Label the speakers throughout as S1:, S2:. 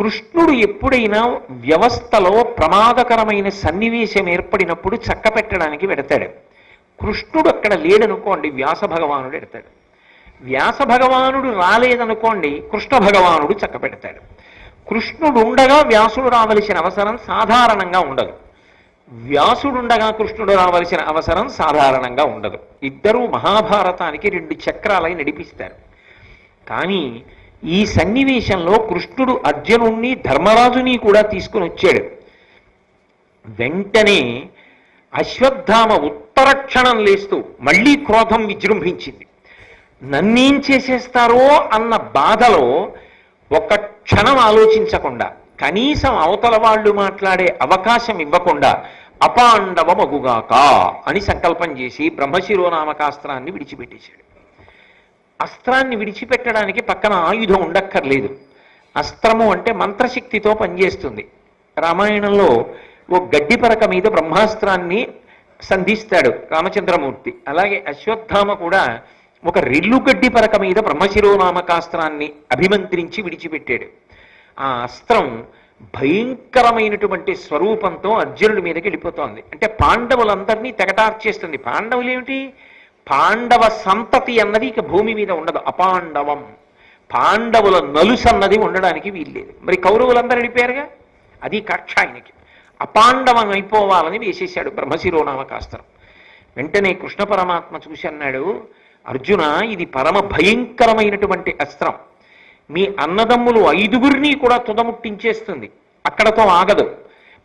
S1: కృష్ణుడు ఎప్పుడైనా వ్యవస్థలో ప్రమాదకరమైన సన్నివేశం ఏర్పడినప్పుడు చక్క పెట్టడానికి పెడతాడు. కృష్ణుడు అక్కడ లేడనుకోండి వ్యాస భగవానుడు ఎడతాడు వ్యాస భగవానుడు రాలేదనుకోండి కృష్ణ భగవానుడు చక్క పెడతాడు కృష్ణుడు ఉండగా వ్యాసుడు రావలసిన అవసరం సాధారణంగా ఉండదు. వ్యాసుడుండగా కృష్ణుడు రావలసిన అవసరం సాధారణంగా ఉండదు. ఇద్దరూ మహాభారతానికి రెండు చక్రాలై నడిపిస్తారు. కానీ ఈ సన్నివేశంలో కృష్ణుడు అర్జునుణ్ణి ధర్మరాజుని కూడా తీసుకుని వచ్చాడు. వెంటనే అశ్వత్థామ ఉత్తర క్షణం లేస్తూ మళ్ళీ క్రోధం విజృంభించింది. నన్నేం చేసేస్తారో అన్న బాధలో ఒక క్షణం ఆలోచించకుండా కనీసం అవతల వాళ్ళు మాట్లాడే అవకాశం ఇవ్వకుండా అపాండవ మగుగాక అని సంకల్పం చేసి బ్రహ్మశిరోనామకాస్త్రాన్ని విడిచిపెట్టేశాడు. అస్త్రాన్ని విడిచిపెట్టడానికి పక్కన ఆయుధం ఉండక్కర్లేదు. అస్త్రము అంటే మంత్రశక్తితో పనిచేస్తుంది. రామాయణంలో ఓ గడ్డి పరక మీద బ్రహ్మాస్త్రాన్ని సంధిస్తాడు రామచంద్రమూర్తి. అలాగే అశ్వత్థామ కూడా ఒక రెల్లు గడ్డి పరక మీద బ్రహ్మశిరోనామకాస్త్రాన్ని అభిమంత్రించి విడిచిపెట్టాడు. ఆ అస్త్రం భయంకరమైనటువంటి స్వరూపంతో అర్జునుడి మీదకి వెళ్ళిపోతోంది. అంటే పాండవులందరినీ తెగటార్చేస్తుంది. పాండవులు ఏమిటి పాండవ సంతతి అన్నది ఇక భూమి మీద ఉండదు అపాండవం. పాండవుల నలుసు అన్నది ఉండడానికి వీల్లేదు. మరి కౌరవులందరూ అడిపారుగా అది కక్ష ఆయనకి. అపాండవం అయిపోవాలని వేసేశాడు బ్రహ్మశిరోనామకాస్త్రం వెంటనే కృష్ణ పరమాత్మ చూసి అన్నాడు అర్జున ఇది పరమ భయంకరమైనటువంటి అస్త్రం. మీ అన్నదమ్ములు ఐదుగురిని కూడా తుదముట్టించేస్తుంది. అక్కడతో ఆగదు.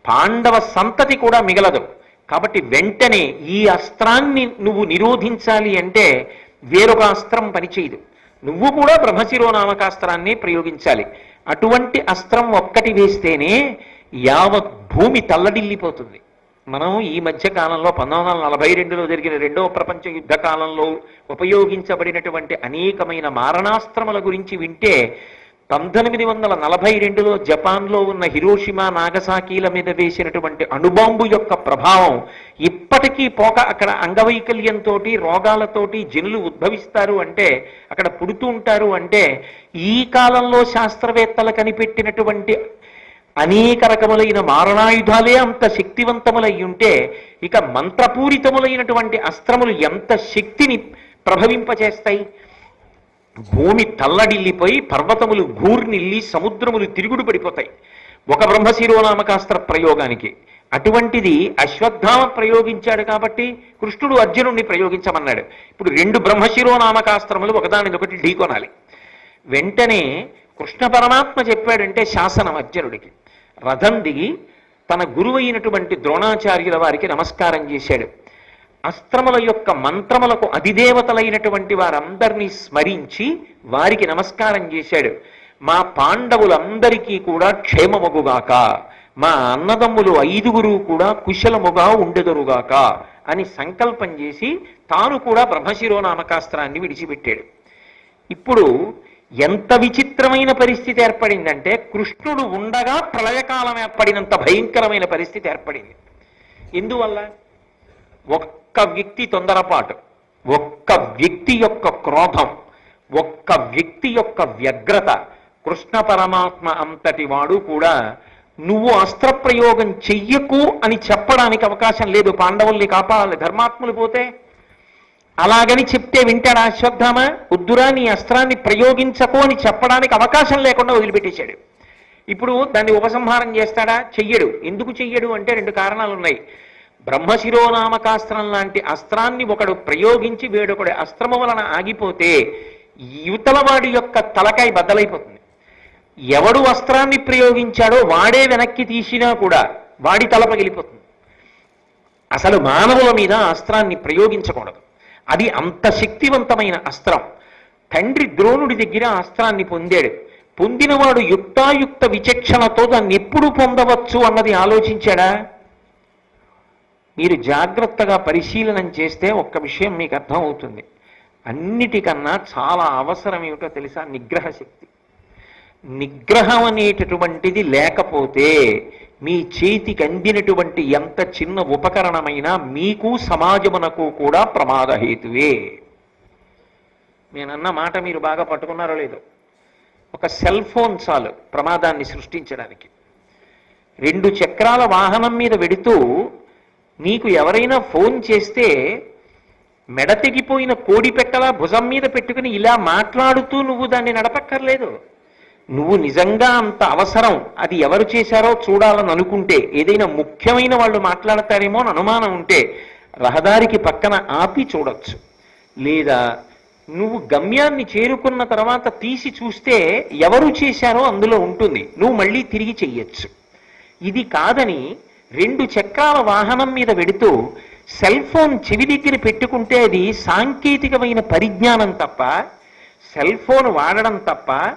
S1: పాండవ సంతతి కూడా మిగలదు. కాబట్టి వెంటనే ఈ అస్త్రాన్ని నువ్వు నిరోధించాలి అంటే వేరొక అస్త్రం పనిచేయదు. నువ్వు కూడా బ్రహ్మశిరోనామకాస్త్రాన్ని ప్రయోగించాలి. అటువంటి అస్త్రం ఒక్కటి వేస్తేనే యావత్ భూమి తల్లడిల్లిపోతుంది. మనం ఈ మధ్య కాలంలో పంతొమ్మిది వందల నలభై రెండులో జరిగిన రెండవ ప్రపంచ యుద్ధ కాలంలో ఉపయోగించబడినటువంటి అనేకమైన మారణాస్త్రముల గురించి వింటే పంతొమ్మిది వందల నలభై రెండులో జపాన్లో ఉన్న హిరోషిమా నాగసాకీల మీద వేసినటువంటి అణుబాంబు యొక్క ప్రభావం ఇప్పటికీ పోక అక్కడ అంగవైకల్యంతో రోగాలతోటి జనులు ఉద్భవిస్తారు అంటే అక్కడ పుడుతూ ఉంటారు అంటే ఈ కాలంలో శాస్త్రవేత్తలు కనిపెట్టినటువంటి అనేక రకములైన మారణాయుధాలే అంత శక్తివంతములై ఉంటే ఇక మంత్రపూరితములైనటువంటి అస్త్రములు ఎంత శక్తిని ప్రభవింపచేస్తాయి? భూమి తల్లడిల్లిపోయి పర్వతములు గూర్నిల్లి సముద్రములు తిరుగుడు పడిపోతాయి. ఒక బ్రహ్మశిరోనామకాస్త్ర ప్రయోగానికి. అటువంటిది అశ్వత్థామ ప్రయోగించాడు కాబట్టి కృష్ణుడు అర్జునుడిని ప్రయోగించమన్నాడు. ఇప్పుడు రెండు బ్రహ్మశిరోనామకాస్త్రములు ఒకదానిదొకటి ఢీకొనాలి వెంటనే కృష్ణ పరమాత్మ చెప్పాడంటే శాసనం అర్జునుడికి. రథం దిగి తన గురువైనటువంటి ద్రోణాచార్యుల వారికి నమస్కారం చేశాడు. అస్త్రముల యొక్క మంత్రములకు అధిదేవతలైనటువంటి వారందరినీ స్మరించి వారికి నమస్కారం చేశాడు. మా పాండవులందరికీ కూడా క్షేమమగుగాక. మా అన్నదమ్ములు ఐదుగురు కూడా కుశలముగా ఉండెదరుగాక అని సంకల్పం చేసి తాను కూడా బ్రహ్మశిరోనామకాస్త్రాన్ని విడిచిపెట్టాడు. ఇప్పుడు ఎంత విచిత్రమైన పరిస్థితి ఏర్పడిందంటే కృష్ణుడు ఉండగా ప్రళయకాలం ఏర్పడినంత భయంకరమైన పరిస్థితి ఏర్పడింది. ఎందువల్ల? ఒక్క వ్యక్తి తొందరపాటు ఒక్క వ్యక్తి యొక్క క్రోధం ఒక్క వ్యక్తి యొక్క వ్యగ్రత కృష్ణ పరమాత్మ అంతటి వాడు కూడా నువ్వు అస్త్రప్రయోగం చెయ్యకు అని చెప్పడానికి అవకాశం లేదు. పాండవుల్ని కాపాడాలి. ధర్మాత్ములు పోతే అలాగని చెప్తే వింటాడు అశ్వత్థామ? వద్దురా నీ అస్త్రాన్ని ప్రయోగించకు అని చెప్పడానికి అవకాశం లేకుండా వదిలిపెట్టేశాడు. ఇప్పుడు దాన్ని ఉపసంహారం చేస్తాడా? చెయ్యడు. ఎందుకు చెయ్యడు అంటే రెండు కారణాలు ఉన్నాయి బ్రహ్మశిరోనామకాస్త్రం లాంటి అస్త్రాన్ని ఒకడు ప్రయోగించి వేడొకడు అస్త్రము వలన ఆగిపోతే యువతలవాడి యొక్క తలకాయ బద్దలైపోతుంది. ఎవడు అస్త్రాన్ని ప్రయోగించాడో వాడే వెనక్కి తీసినా కూడా వాడి తల పగిలిపోతుంది. అసలు మానవుల మీద అస్త్రాన్ని ప్రయోగించకూడదు. అది అంత శక్తివంతమైన అస్త్రం. తండ్రి ద్రోణుడి దగ్గర అస్త్రాన్ని పొందాడు. పొందినవాడు యుక్తాయుక్త విచక్షణతో దాన్ని ఎప్పుడు పొందవచ్చు అన్నది ఆలోచించాడా? మీరు జాగ్రత్తగా పరిశీలనం చేస్తే ఒక్క విషయం మీకు అర్థం అవుతుంది అన్నిటికన్నా చాలా అవసరం ఏమిటో తెలుసా? నిగ్రహ శక్తి నిగ్రహం అనేటటువంటిది లేకపోతే మీ చేతికి అందినటువంటి ఎంత చిన్న ఉపకరణమైనా మీకు సమాజమునకు కూడా ప్రమాదహేతువే నేనన్న మాట మీరు బాగా పట్టుకున్నారో లేదో. ఒక సెల్ ఫోన్ చాలు ప్రమాదాన్ని సృష్టించడానికి. రెండు చక్రాల వాహనం మీద వెడుతూ నీకు ఎవరైనా ఫోన్ చేస్తే మెడ తెగిపోయిన కోడి పెట్టలా భుజం మీద పెట్టుకుని ఇలా మాట్లాడుతూ నువ్వు దాన్ని నడపక్కర్లేదు. నువ్వు నిజంగా అంత అవసరం. అది ఎవరు చేశారో చూడాలని అనుకుంటే ఏదైనా ముఖ్యమైన వాళ్ళు మాట్లాడతారేమో అని అనుమానం ఉంటే రహదారికి పక్కన ఆపి చూడొచ్చు. లేదా నువ్వు గమ్యాన్ని చేరుకున్న తర్వాత తీసి చూస్తే ఎవరు చేశారో అందులో ఉంటుంది. నువ్వు మళ్ళీ తిరిగి చెయ్యొచ్చు. ఇది కాదని రెండు చక్రాల వాహనం మీద వెడుతూ సెల్ ఫోన్ చెవి దగ్గర పెట్టుకుంటే అది సాంకేతికమైన పరిజ్ఞానం తప్ప సెల్ ఫోన్ వాడడం తప్ప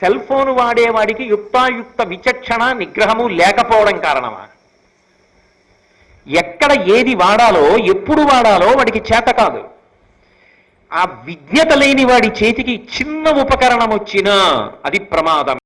S1: సెల్ ఫోన్ వాడేవాడికి యుక్తాయుక్త విచక్షణ నిగ్రహము లేకపోవడం కారణమా? ఎక్కడ ఏది వాడాలో ఎప్పుడు వాడాలో వాడికి చేత కాదు. ఆ విజ్ఞత లేని వాడి చేతికి చిన్న ఉపకరణం వచ్చినా అది ప్రమాదం.